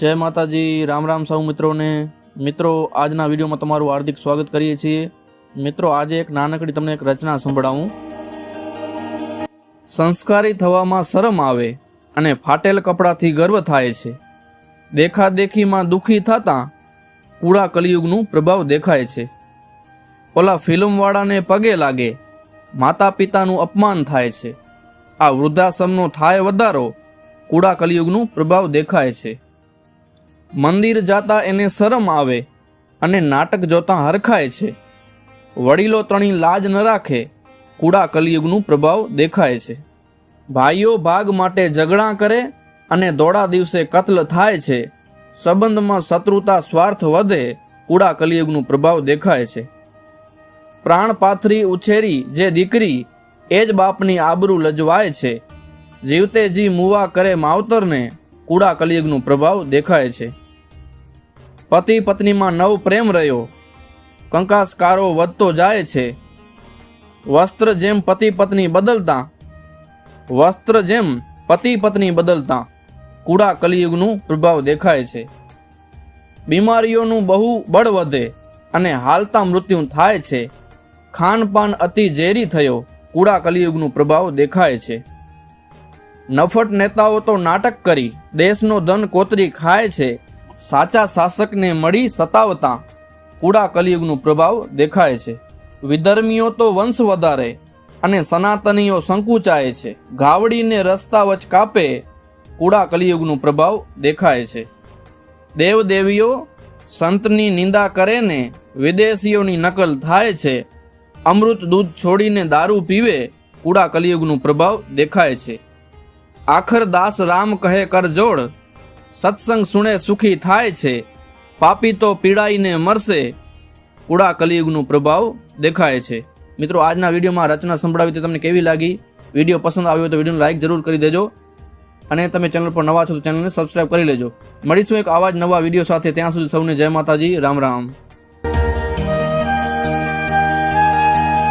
જય માતાજી, રામ રામ સૌ મિત્રોને. મિત્રો, આજના વિડીયોમાં તમારું હાર્દિક સ્વાગત કરીએ છીએ. મિત્રો, આજે એક નાનકડી તમને એક રચના સંભળાવું. સંસ્કારી થવામાં શરમ આવે અને ફાટેલ કપડાથી ગર્વ થાય છે. દેખાદેખીમાં દુઃખી થતાં કૂડા કલિયુગનું પ્રભાવ દેખાય છે. ઓલા ફિલ્મવાળાને પગે લાગે માતા પિતાનું અપમાન થાય છે. આ વૃદ્ધાશ્રમનો થાય વધારો કુડા કલિયુગનું પ્રભાવ દેખાય છે. મંદિર જાતા એને શરમ આવે અને નાટક જોતા હરખાય છે. વડીલો તણી લાજ ન રાખે, કુડા કલિયુગનું પ્રભાવ દેખાય છે. ભાઈઓ ભાગ માટે ઝઘડા કરે અને દોડા દિવસે કત્લ થાય છે. સંબંધમાં શત્રુતા સ્વાર્થ વધે, કુડા કલિયુગનું પ્રભાવ દેખાય છે. પ્રાણ પાથરી ઉછેરી જે દીકરી, એ જ બાપની આબરૂ લજવાય છે. જીવતે જી મુવા કરે માવતરને કૂડા કલિયુગનો પ્રભાવ દેખાય છે. પતિ પત્નીમાં નવ પ્રેમ રહ્યો. કંકાસકારો વધતો જાય છે. વસ્ત્ર જેમ પતિ પત્ની બદલતા, વસ્ત્ર જેમ પતિ પત્ની બદલતા કુડા કલિયુગનું પ્રભાવ દેખાય છે. બીમારીઓનું બહુ બળ વધે અને હાલતા મૃત્યુ થાય છે. ખાનપાન અતિ ઝેરી થયો. કુડા કલિયુગનું પ્રભાવ દેખાય છે. નફટ નેતાઓ તો નાટક કરી, દેશનો ધન કોતરી ખાય છે. સાચા શાસકને મળી સતાવતા કુડા કલિયુગનું પ્રભાવ દેખાય છે. વિધર્મીઓ તો વંશ વધારે અને સનાતનીઓ સંકુચાય છે. ગાવડીને રસ્તા વચ કાપે કુડા કલિયુગનું પ્રભાવ દેખાય છે. દેવદેવીઓ સંતની નિંદા કરે ને વિદેશીઓની નકલ થાય છે. અમૃત દૂધ છોડીને દારૂ પીવે કુડા કલિયુગનું પ્રભાવ દેખાય છે. આખર દાસ રામ કહે કરજોડ, સત્સંગ સુણે સુખી થાય છે, પાપી તો પીડાઈને મરશે. કુડા કલિયુગનું પ્રભાવ દેખાય છે. મિત્રો, આજના વિડીયોમાં રચના સંભળાવી તે તમને કેવી લાગી? વીડિયો પસંદ આવ્યો તો વિડીયોને લાઇક જરૂર કરી દેજો. અને તમે ચેનલ પર નવા છો તો ચેનલને સબસ્ક્રાઈબ કરી લેજો. મળીશું એક આવા જ નવા વીડિયો સાથે. ત્યાં સુધી સૌને જય માતાજી. રામ રામ.